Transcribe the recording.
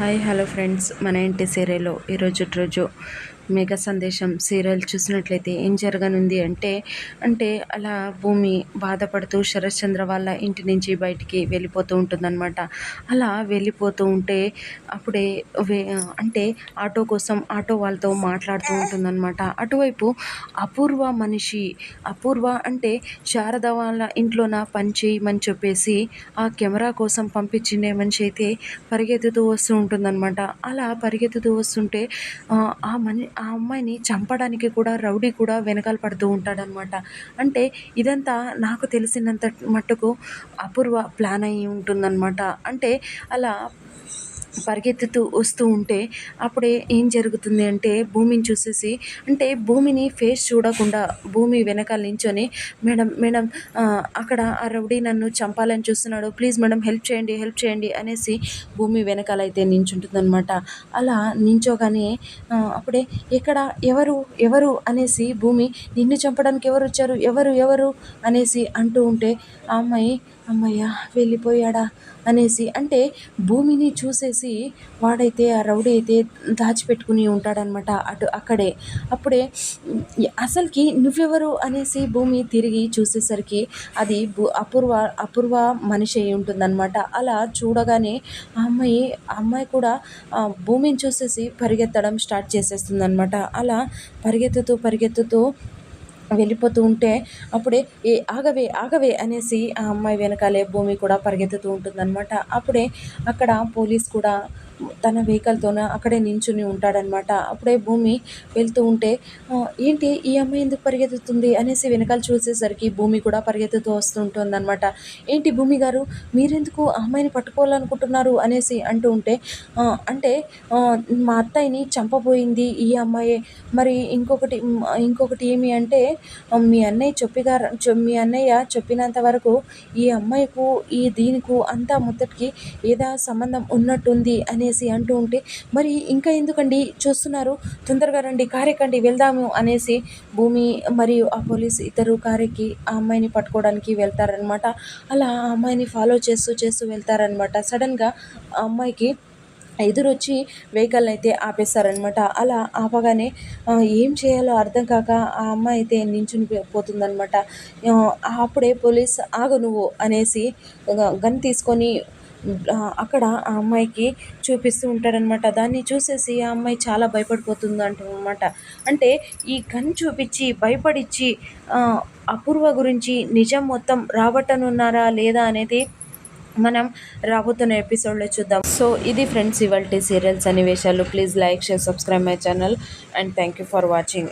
Hi hello friends. మన ఇంటి సీరియల్లో ఈరోజు రోజు మేఘ సందేశం సీరియల్ చూసినట్లయితే ఏం జరగనుంది అంటే అంటే అలా భూమి బాధపడుతూ శరశ్చంద్ర వాళ్ళ ఇంటి నుంచి బయటికి వెళ్ళిపోతూ ఉంటుందన్నమాట. అలా వెళ్ళిపోతూ ఉంటే అప్పుడే వే అంటే ఆటో కోసం ఆటో వాళ్ళతో మాట్లాడుతూ ఉంటుందన్నమాట. అటువైపు అపూర్వ మనిషి అపూర్వ అంటే శారద వాళ్ళ ఇంట్లోన పని చేయమని చెప్పేసి ఆ కెమెరా కోసం పంపించిండే మనిషి అయితే పరిగెత్తుతూ వస్తూ ఉంటుందన్నమాట. అలా పరిగెత్తుతూ వస్తుంటే ఆ మని ఆ అమ్మాయిని చంపడానికి కూడా రౌడీ కూడా వెనకాల పడుతూ ఉంటాడనమాట అంటే ఇదంతా నాకు తెలిసినంత మట్టుకు అపూర్వ ప్లాన్ అయి ఉంటుందన్నమాట. అంటే అలా పరిగెత్తుతూ వస్తూ ఉంటే అప్పుడే ఏం జరుగుతుంది అంటే భూమిని చూసేసి అంటే భూమిని ఫేస్ చూడకుండా భూమి వెనకాల నించొని మేడం మేడం అక్కడ ఆ రౌడీ నన్ను చంపాలని చూస్తున్నాడు. ప్లీజ్ మేడం హెల్ప్ చేయండి హెల్ప్ చేయండి అనేసి భూమి వెనకాల అయితే నించుంటుందన్నమాట. అలా నించోగానే అప్పుడే ఎక్కడ? ఎవరు? ఎవరు? అనేసి భూమి నిన్ను చంపడానికి ఎవరు వచ్చారు? ఎవరు? ఎవరు? అనేసి అంటూ ఉంటే ఆ అమ్మాయి అమ్మయ్య వెళ్ళిపోయాడా? అనేసి అంటే భూమిని చూసేసి వాడైతే ఆ రౌడీ అయితే దాచిపెట్టుకుని ఉంటాడనమాట అటు అక్కడే. అప్పుడే అసలుకి నువ్వెవరు అనేసి భూమి తిరిగి చూసేసరికి అది అపూర్వ అపూర్వ మనిషి అయి ఉంటుందన్నమాట అలా చూడగానే ఆ అమ్మాయి ఆ అమ్మాయి కూడా భూమిని చూసేసి పరిగెత్తడం స్టార్ట్ చేసేస్తుంది అనమాట అలా పరిగెత్తుతూ పరిగెత్తుతూ వెళ్ళిపోతూ ఉంటే అప్పుడే ఏ ఆగవే ఆగవే అనేసి ఆ అమ్మాయి వెనకాలే భూమి కూడా పరిగెత్తుతూ ఉంటుందన్నమాట. అప్పుడే అక్కడ పోలీస్ కూడా తన వెహికల్తోన అక్కడే నించుని ఉంటాడనమాట అప్పుడే భూమి వెళ్తూ ఉంటే ఏంటి ఈ అమ్మాయి ఎందుకు పరిగెత్తుతుంది? అనేసి వెనకాల చూసేసరికి భూమి కూడా పరిగెత్తుతూ వస్తుంటుంది అనమాట ఏంటి భూమి గారు మీరెందుకు ఆ అమ్మాయిని పట్టుకోవాలనుకుంటున్నారు? అనేసి అంటూ ఉంటే అంటే మా అత్తయ్యని చంపబోయింది ఈ అమ్మాయే. మరి ఇంకొకటి ఇంకొకటి ఏమి అంటే మీ అన్నయ్య చెప్పిగారు మీ అన్నయ్య చెప్పినంత వరకు ఈ అమ్మాయికు ఈ దీనికి అంతా ముద్దటికి ఏదో సంబంధం ఉన్నట్టుంది అనే అనేసి అంటూ ఉంటే మరి ఇంకా ఎందుకండి? చూస్తున్నారు తొందరగా రండి కారెక్కండి వెళ్దాము అనేసి భూమి మరియు ఆ పోలీస్ ఇద్దరు కారెక్కి ఆ అమ్మాయిని పట్టుకోవడానికి వెళ్తారనమాట అలా ఆ అమ్మాయిని ఫాలో చేస్తూ చేస్తూ వెళ్తారనమాట సడన్గా ఆ అమ్మాయికి ఎదురొచ్చి వెహికల్ అయితే ఆపేస్తారనమాట అలా ఆపగానే ఏం చేయాలో అర్థం కాక ఆ అమ్మాయి అయితే నించుని పోతుందనమాట అప్పుడే పోలీస్ ఆగు నువ్వు అనేసి గన్ తీసుకొని అక్కడ ఆ అమ్మాయికి చూపిస్తూ ఉంటాడనమాట దాన్ని చూసేసి ఆ అమ్మాయి చాలా భయపడిపోతుంది అంటమాట అంటే ఈ గన్ చూపించి భయపడిచ్చి అపూర్వ గురించి నిజం మొత్తం రాబట్టనున్నారా లేదా అనేది మనం రాబోతున్న ఎపిసోడ్లో చూద్దాం. సో ఇది ఫ్రెండ్స్ ఇవాళ సీరియల్స్ సన్నివేశాలు. Please like share subscribe my channel and thank you for watching.